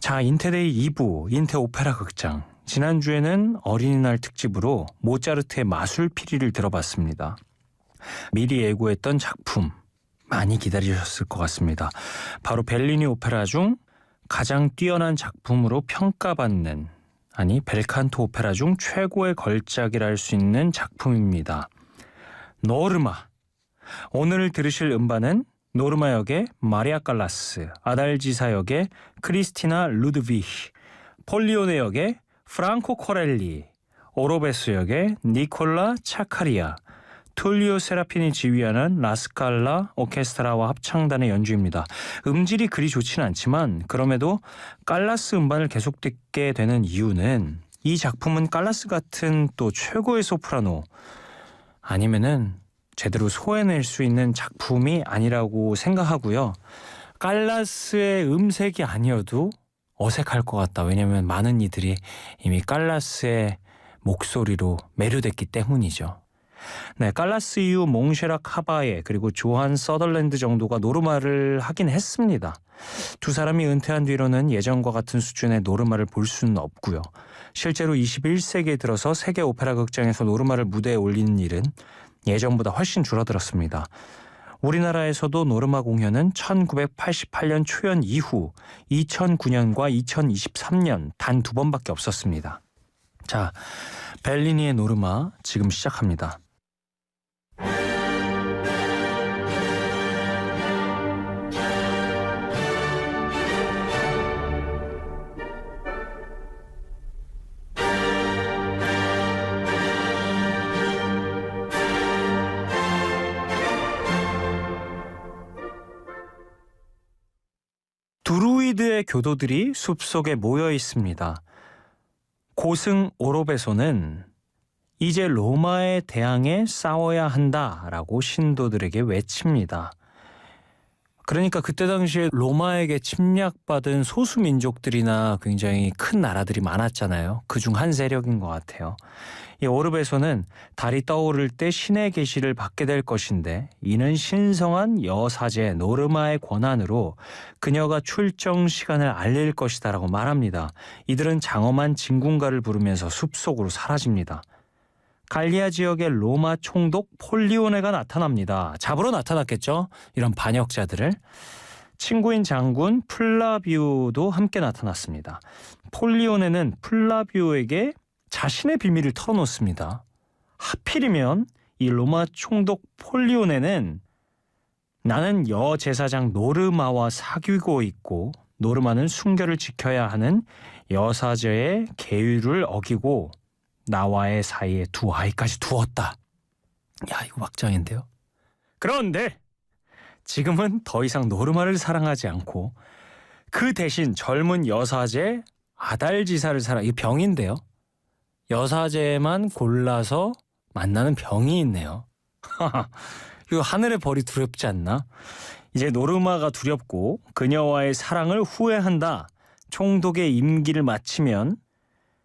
자, 인테데이 2부, 인테 오페라 극장. 지난주에는 어린이날 특집으로 모차르트의 마술 피리를 들어봤습니다. 미리 예고했던 작품 많이 기다리셨을 것 같습니다. 바로 벨리니 오페라 중 가장 뛰어난 작품으로 평가받는 아니 벨칸토 오페라 중 최고의 걸작이라 할 수 있는 작품입니다. 노르마. 오늘 들으실 음반은 노르마 역의 마리아 깔라스, 아달지사 역의 크리스티나 루드비히, 폴리오네 역의 프랑코 코렐리, 오로베스 역의 니콜라 차카리아, 툴리오 세라핀이 지휘하는 라스칼라 오케스트라와 합창단의 연주입니다. 음질이 그리 좋지는 않지만 그럼에도 깔라스 음반을 계속 듣게 되는 이유는 이 작품은 깔라스 같은 또 최고의 소프라노 아니면은 제대로 소해낼 수 있는 작품이 아니라고 생각하고요. 깔라스의 음색이 아니어도 어색할 것 같다. 왜냐하면 많은 이들이 이미 깔라스의 목소리로 매료됐기 때문이죠. 네, 깔라스 이후 몽쉐라 카바에 그리고 조한 서덜랜드 정도가 노르마를 하긴 했습니다. 두 사람이 은퇴한 뒤로는 예전과 같은 수준의 노르마를 볼 수는 없고요. 실제로 21세기에 들어서 세계 오페라 극장에서 노르마를 무대에 올리는 일은 예전보다 훨씬 줄어들었습니다. 우리나라에서도 노르마 공연은 1988년 초연 이후 2009년과 2023년 단 두 번밖에 없었습니다. 자, 벨리니의 노르마 지금 시작합니다. 두루이드의 교도들이 숲속에 모여 있습니다. 고승 오로베소는 이제 로마에 대항해 싸워야 한다라고 신도들에게 외칩니다. 그러니까 그때 당시에 로마에게 침략받은 소수 민족들이나 굉장히 큰 나라들이 많았잖아요. 그 중 한 세력인 것 같아요. 이 오르베소는 달이 떠오를 때 신의 계시를 받게 될 것인데 이는 신성한 여사제 노르마의 권한으로 그녀가 출정 시간을 알릴 것이다라고 말합니다. 이들은 장엄한 진군가를 부르면서 숲속으로 사라집니다. 갈리아 지역의 로마 총독 폴리오네가 나타납니다. 잡으러 나타났겠죠? 이런 반역자들을. 친구인 장군 플라비오도 함께 나타났습니다. 폴리오네는 플라비오에게 자신의 비밀을 털어놓습니다. 하필이면 이 로마 총독 폴리오네는 나는 여 제사장 노르마와 사귀고 있고 노르마는 순결을 지켜야 하는 여사제의 계율을 어기고 나와의 사이에 두 아이까지 두었다. 야 이거 막장인데요. 그런데 지금은 더 이상 노르마를 사랑하지 않고 그 대신 젊은 여사제 아달지사를 사랑 이 병인데요. 여사제만 골라서 만나는 병이 있네요. 이거 하늘의 벌이 두렵지 않나? 이제 노르마가 두렵고 그녀와의 사랑을 후회한다. 총독의 임기를 마치면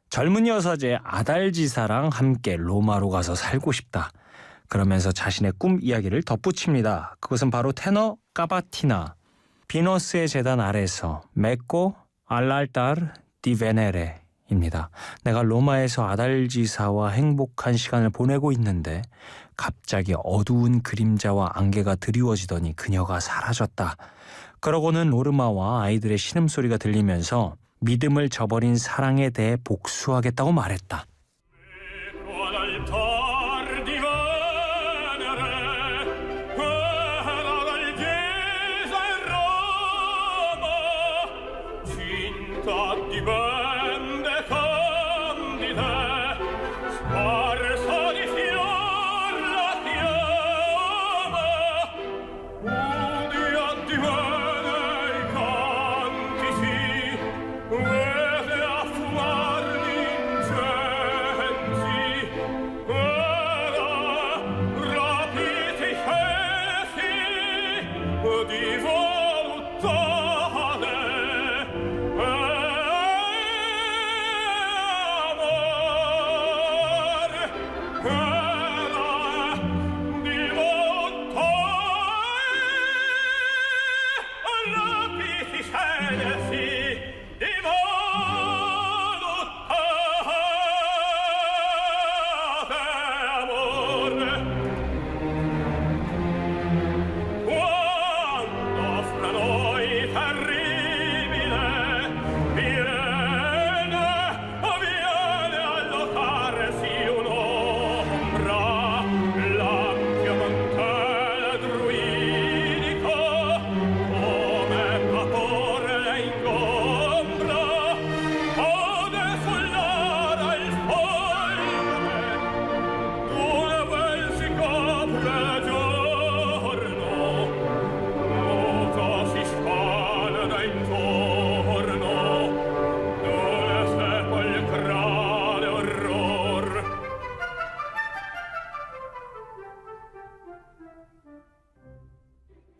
젊은 여사제 아달지사랑 함께 로마로 가서 살고 싶다. 그러면서 자신의 꿈 이야기를 덧붙입니다. 그것은 바로 테너 까바티나 비너스의 재단 아래서 메꼬 알랄타르 디 베네레입니다. 내가 로마에서 아달지사와 행복한 시간을 보내고 있는데 갑자기 어두운 그림자와 안개가 드리워지더니 그녀가 사라졌다. 그러고는 로르마와 아이들의 신음소리가 들리면서 믿음을 저버린 사랑에 대해 복수하겠다고 말했다.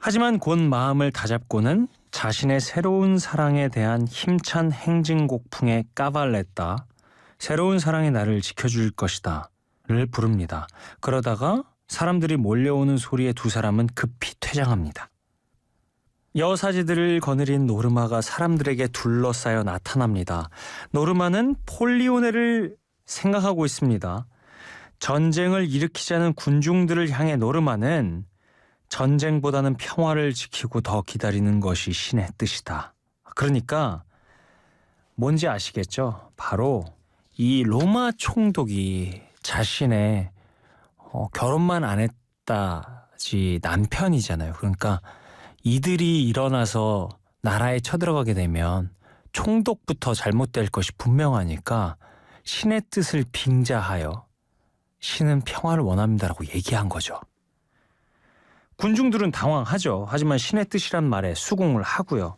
하지만 곧 마음을 다잡고는 자신의 새로운 사랑에 대한 힘찬 행진곡풍에 까발렸다. 새로운 사랑이 나를 지켜줄 것이다 를 부릅니다. 그러다가 사람들이 몰려오는 소리에 두 사람은 급히 퇴장합니다. 여사제들을 거느린 노르마가 사람들에게 둘러싸여 나타납니다. 노르마는 폴리오네를 생각하고 있습니다. 전쟁을 일으키자는 군중들을 향해 노르마는 전쟁보다는 평화를 지키고 더 기다리는 것이 신의 뜻이다. 그러니까 뭔지 아시겠죠? 바로 이 로마 총독이 자신의 어, 결혼만 안 했다지 남편이잖아요. 그러니까 이들이 일어나서 나라에 쳐들어가게 되면 총독부터 잘못될 것이 분명하니까 신의 뜻을 빙자하여 신은 평화를 원합니다라고 얘기한 거죠. 군중들은 당황하죠. 하지만 신의 뜻이란 말에 수긍을 하고요.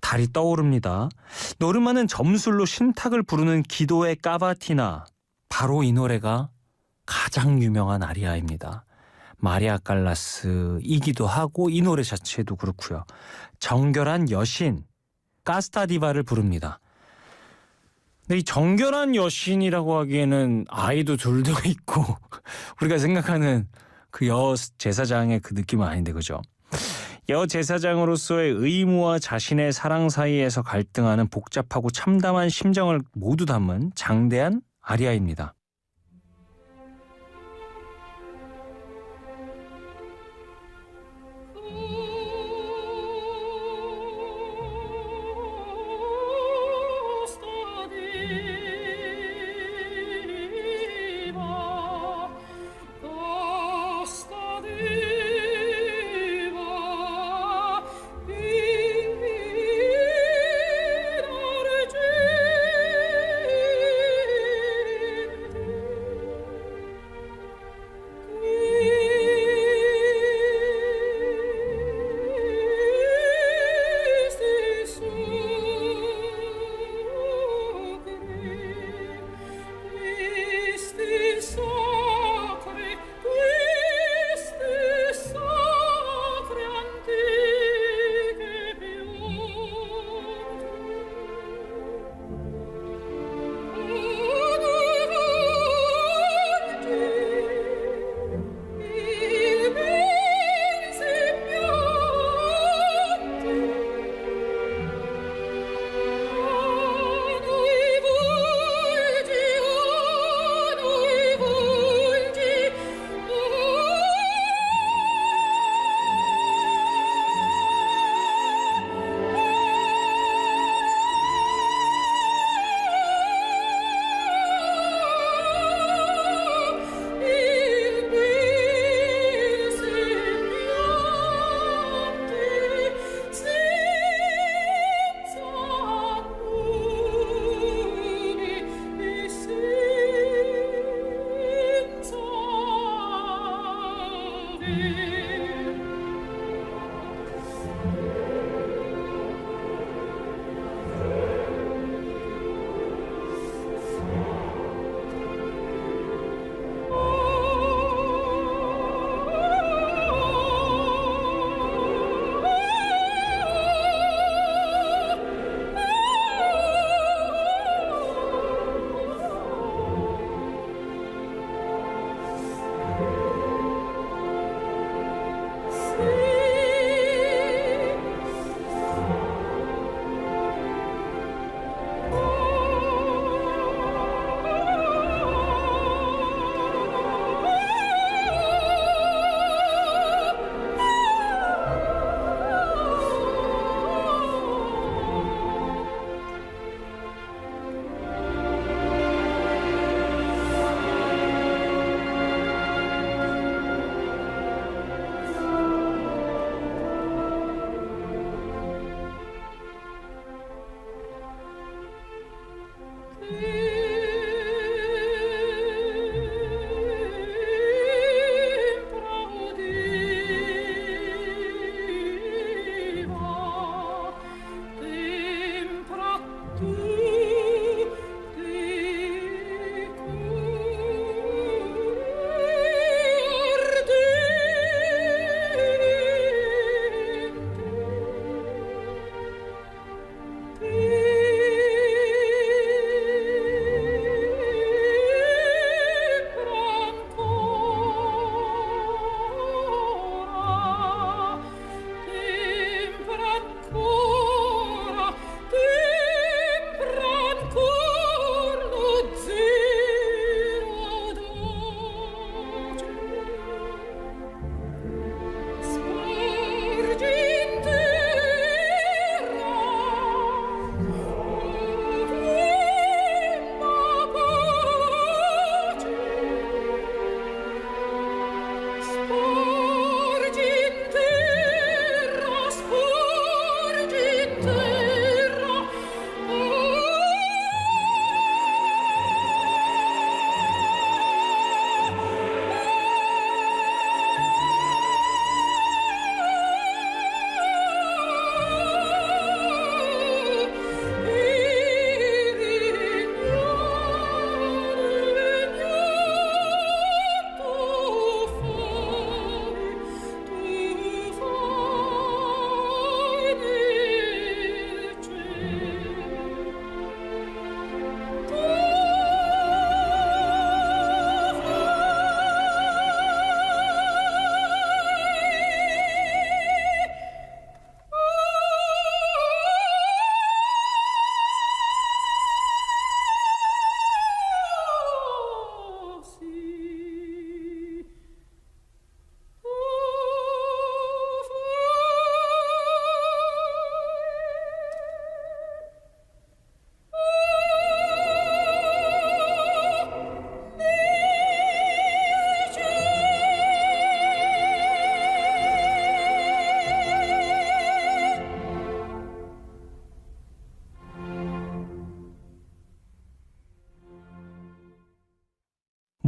달이 떠오릅니다. 노르마는 점술로 신탁을 부르는 기도의 까바티나 바로 이 노래가 가장 유명한 아리아입니다. 마리아 깔라스이기도 하고 이 노래 자체도 그렇고요. 정결한 여신 까스타디바를 부릅니다. 근데 이 정결한 여신이라고 하기에는 아이도 둘도 있고 우리가 생각하는 그 여 제사장의 그 느낌은 아닌데 그죠? 여 제사장으로서의 의무와 자신의 사랑 사이에서 갈등하는 복잡하고 참담한 심정을 모두 담은 장대한 아리아입니다.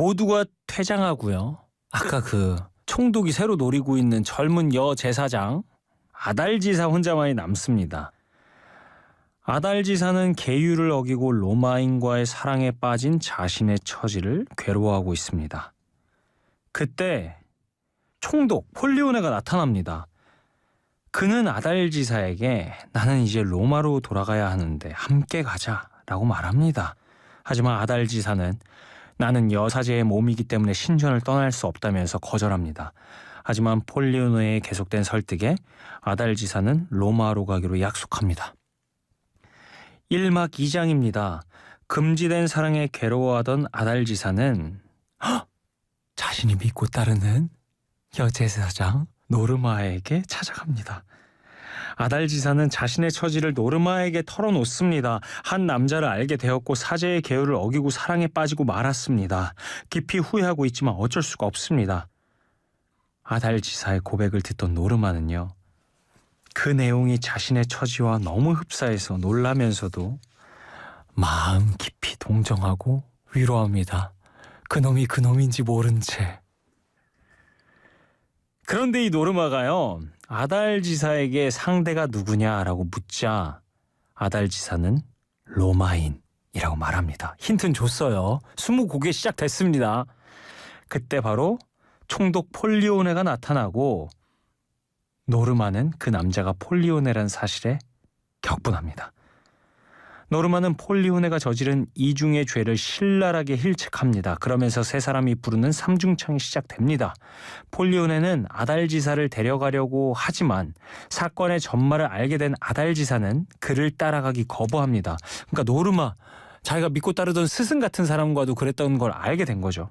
모두가 퇴장하고요. 아까 그 총독이 새로 노리고 있는 젊은 여 제사장 아달지사 혼자만이 남습니다. 아달지사는 계율을 어기고 로마인과의 사랑에 빠진 자신의 처지를 괴로워하고 있습니다. 그때 총독 폴리오네가 나타납니다. 그는 아달지사에게 나는 이제 로마로 돌아가야 하는데 함께 가자라고 말합니다. 하지만 아달지사는 나는 여사제의 몸이기 때문에 신전을 떠날 수 없다면서 거절합니다. 하지만 폴리오네의 계속된 설득에 아달 지사는 로마로 가기로 약속합니다. 1막 2장입니다. 금지된 사랑에 괴로워하던 아달 지사는 헉! 자신이 믿고 따르는 여제사장 노르마에게 찾아갑니다. 아달 지사는 자신의 처지를 노르마에게 털어놓습니다. 한 남자를 알게 되었고 사제의 계율을 어기고 사랑에 빠지고 말았습니다. 깊이 후회하고 있지만 어쩔 수가 없습니다. 아달 지사의 고백을 듣던 노르마는요. 그 내용이 자신의 처지와 너무 흡사해서 놀라면서도 마음 깊이 동정하고 위로합니다. 그놈이 그놈인지 모른 채. 그런데 이 노르마가요, 아달 지사에게 상대가 누구냐라고 묻자 아달 지사는 로마인이라고 말합니다. 힌트는 줬어요. 스무 곡에 시작됐습니다. 그때 바로 총독 폴리오네가 나타나고 노르마는 그 남자가 폴리오네란 사실에 격분합니다. 노르마는 폴리오네가 저지른 이중의 죄를 신랄하게 힐책합니다. 그러면서 세 사람이 부르는 삼중창이 시작됩니다. 폴리오네는 아달지사를 데려가려고 하지만 사건의 전말을 알게 된 아달지사는 그를 따라가기 거부합니다. 그러니까 노르마 자기가 믿고 따르던 스승 같은 사람과도 그랬던 걸 알게 된 거죠.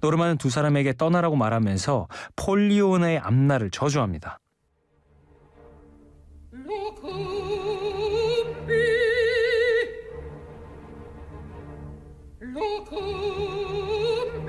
노르마는 두 사람에게 떠나라고 말하면서 폴리오네의 앞날을 저주합니다. Locumbi locum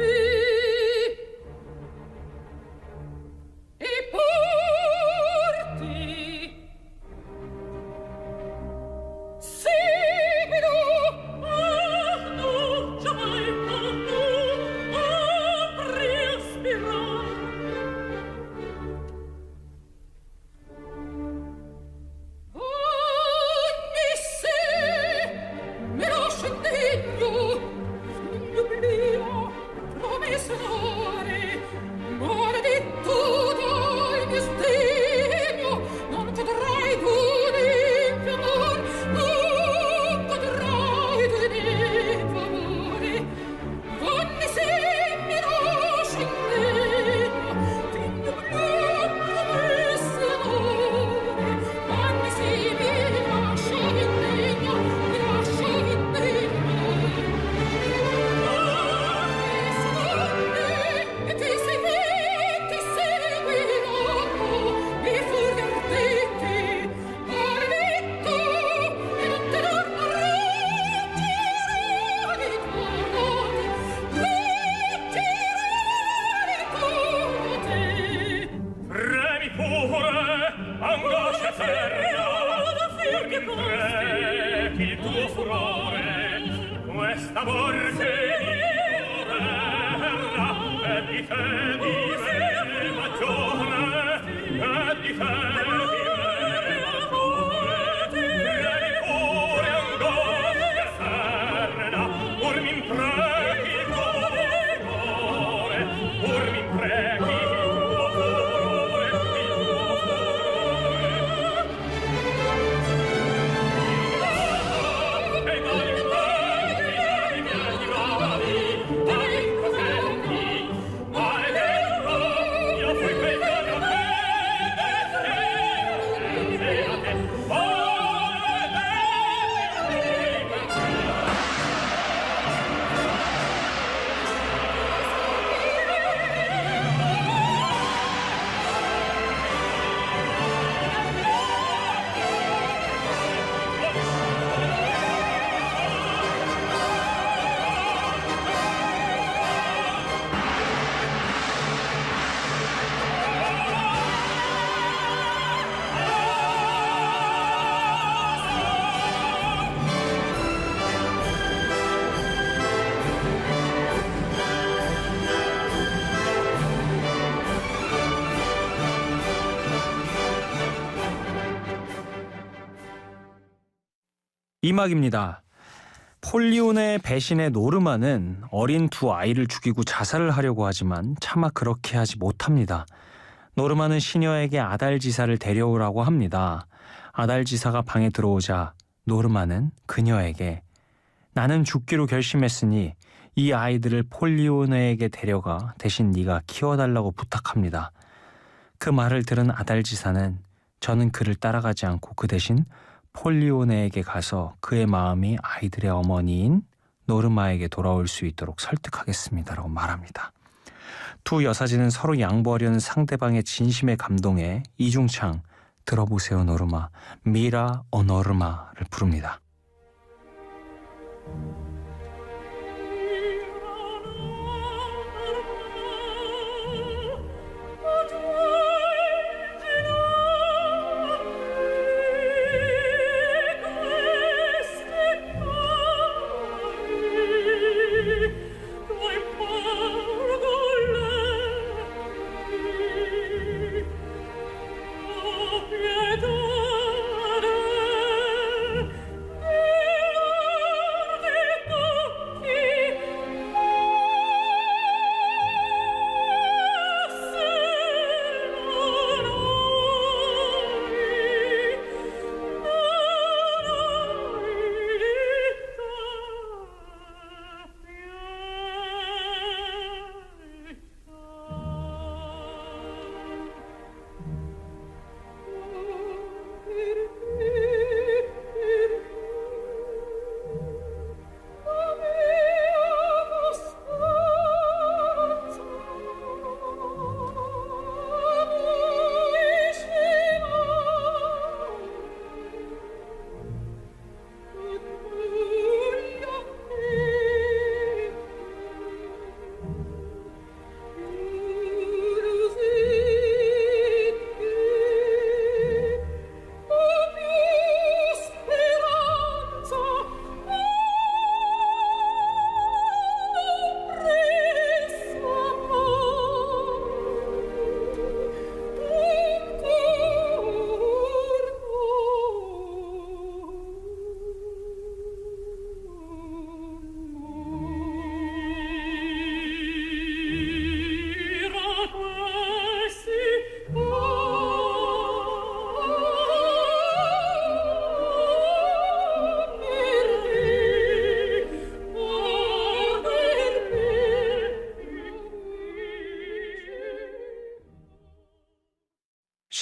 이막입니다. 폴리온의 배신의 노르마는 어린 두 아이를 죽이고 자살을 하려고 하지만 차마 그렇게 하지 못합니다. 노르마는 시녀에게 아달지사를 데려오라고 합니다. 아달지사가 방에 들어오자 노르마는 그녀에게 나는 죽기로 결심했으니 이 아이들을 폴리오네에게 데려가 대신 네가 키워달라고 부탁합니다. 그 말을 들은 아달지사는 저는 그를 따라가지 않고 그 대신 폴리오네에게 가서 그의 마음이 아이들의 어머니인 노르마에게 돌아올 수 있도록 설득하겠습니다라고 말합니다. 두 여사진은 서로 양보하려는 상대방의 진심에 감동해 이중창 들어보세요 노르마 미라 어 노르마를 부릅니다.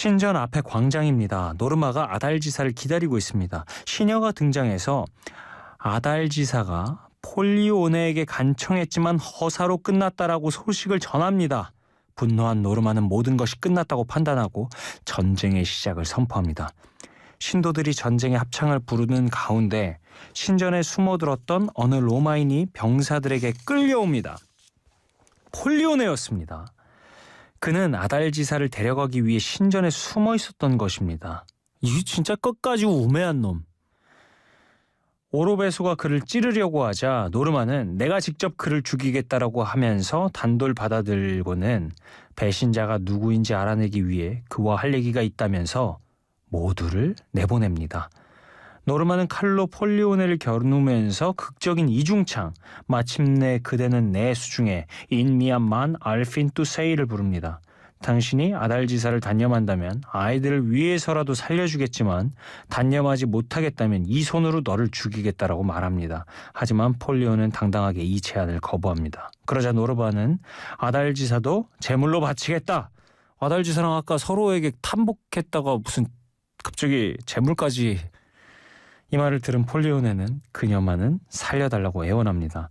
신전 앞에 광장입니다. 노르마가 아달지사를 기다리고 있습니다. 시녀가 등장해서 아달지사가 폴리오네에게 간청했지만 허사로 끝났다라고 소식을 전합니다. 분노한 노르마는 모든 것이 끝났다고 판단하고 전쟁의 시작을 선포합니다. 신도들이 전쟁의 합창을 부르는 가운데 신전에 숨어들었던 어느 로마인이 병사들에게 끌려옵니다. 폴리오네였습니다. 그는 아달 지사를 데려가기 위해 신전에 숨어 있었던 것입니다. 이 진짜 끝까지 우매한 놈. 오로베소가 그를 찌르려고 하자 노르마는 내가 직접 그를 죽이겠다라고 하면서 단돌 받아들고는 배신자가 누구인지 알아내기 위해 그와 할 얘기가 있다면서 모두를 내보냅니다. 노르마는 칼로 폴리오네를 겨누면서 극적인 이중창 마침내 그대는 내 수중에 인미얀만 알핀 투세이를 부릅니다. 당신이 아달지사를 단념한다면 아이들을 위해서라도 살려주겠지만 단념하지 못하겠다면 이 손으로 너를 죽이겠다라고 말합니다. 하지만 폴리오는 당당하게 이 제안을 거부합니다. 그러자 노르바는 아달지사도 제물로 바치겠다. 아달지사랑 아까 서로에게 탐복했다가 무슨 갑자기 제물까지 이 말을 들은 폴리오네는 그녀만은 살려달라고 애원합니다.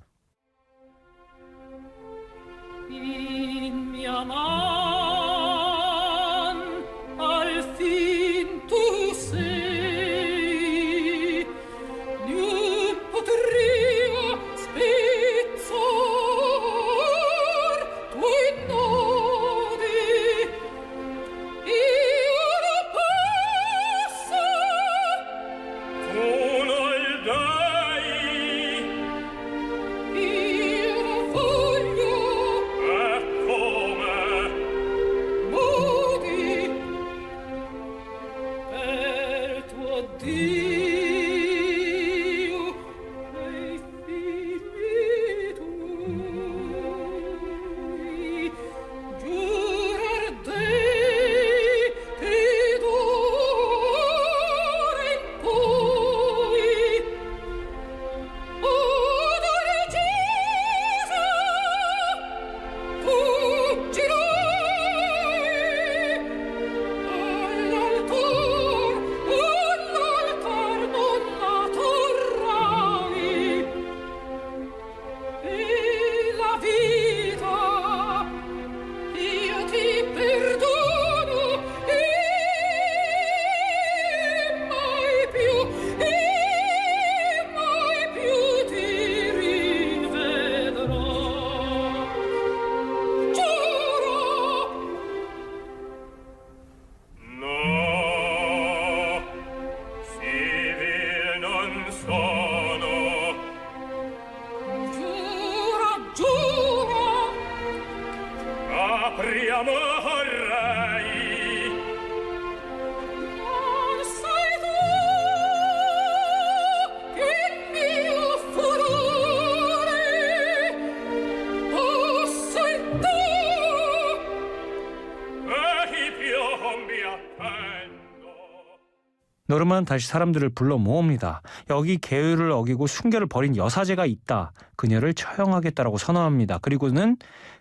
노르마는 다시 사람들을 불러 모읍니다. 여기 계율을 어기고 순결을 버린 여사제가 있다. 그녀를 처형하겠다라고 선언합니다. 그리고는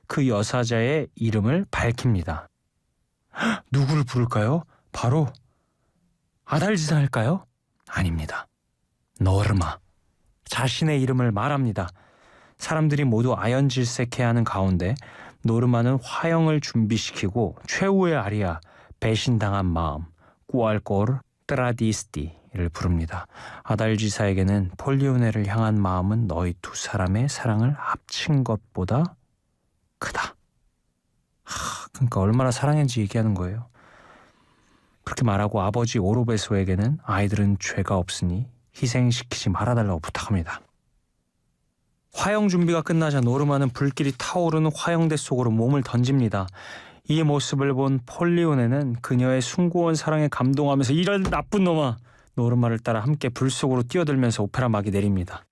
그 여사자의 이름을 밝힙니다. 헉, 누구를 부를까요? 바로 아달지사일까요? 아닙니다. 노르마. 자신의 이름을 말합니다. 사람들이 모두 아연질색해하는 가운데 노르마는 화형을 준비시키고 최후의 아리아 배신당한 마음 꾸알꼬르 트라디스티를 부릅니다. 아달지사에게는 폴리오네를 향한 마음은 너희 두 사람의 사랑을 합친 것보다 크다. 하, 그러니까 얼마나 사랑했는지 얘기하는 거예요. 그렇게 말하고 아버지 오로베소에게는 아이들은 죄가 없으니 희생시키지 말아달라고 부탁합니다. 화형 준비가 끝나자 노르마는 불길이 타오르는 화형대 속으로 몸을 던집니다. 이 모습을 본 폴리오네는 그녀의 숭고한 사랑에 감동하면서 이런 나쁜 놈아 노르마를 따라 함께 불 속으로 뛰어들면서 오페라 막이 내립니다.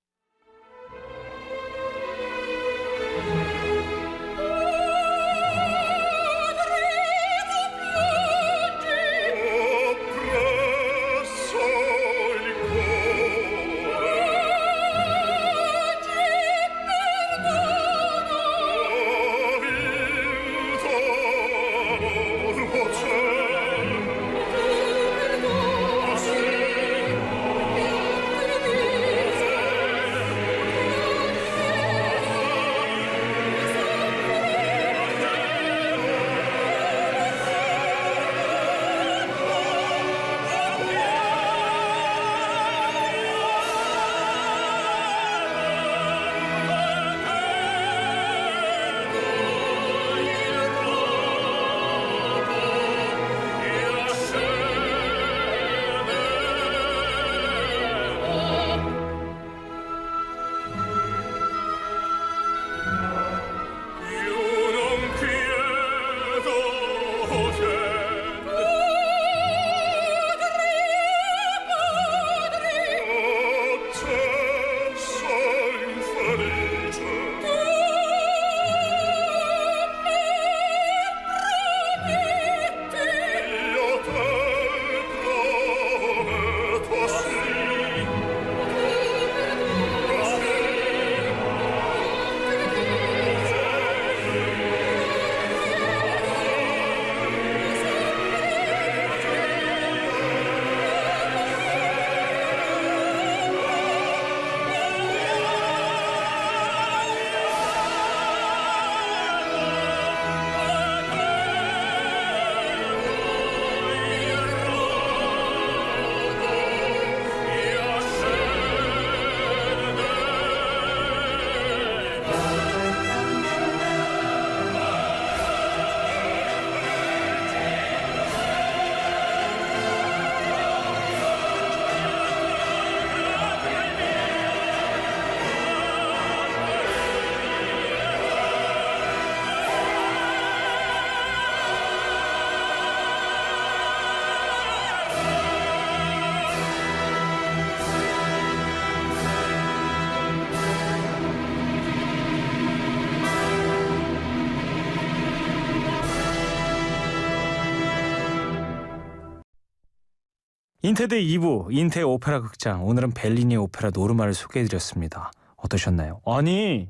인테드 2부 인테 오페라 극장 오늘은 벨리니 오페라 노르마를 소개해드렸습니다. 어떠셨나요? 아니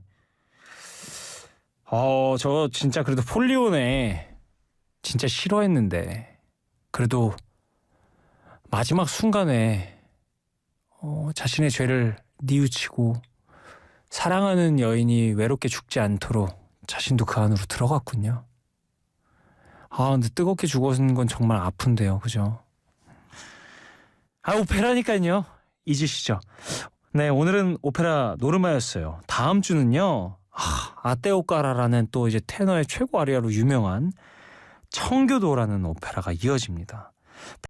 어 저 진짜 그래도 폴리오네 진짜 싫어했는데 그래도 마지막 순간에 어, 자신의 죄를 뉘우치고 사랑하는 여인이 외롭게 죽지 않도록 자신도 그 안으로 들어갔군요. 아 근데 뜨겁게 죽었는 건 정말 아픈데요, 그죠? 아 오페라니까요. 잊으시죠. 네 오늘은 오페라 노르마였어요. 다음 주는요 아, 아떼오까라라는 또 이제 테너의 최고 아리아로 유명한 청교도라는 오페라가 이어집니다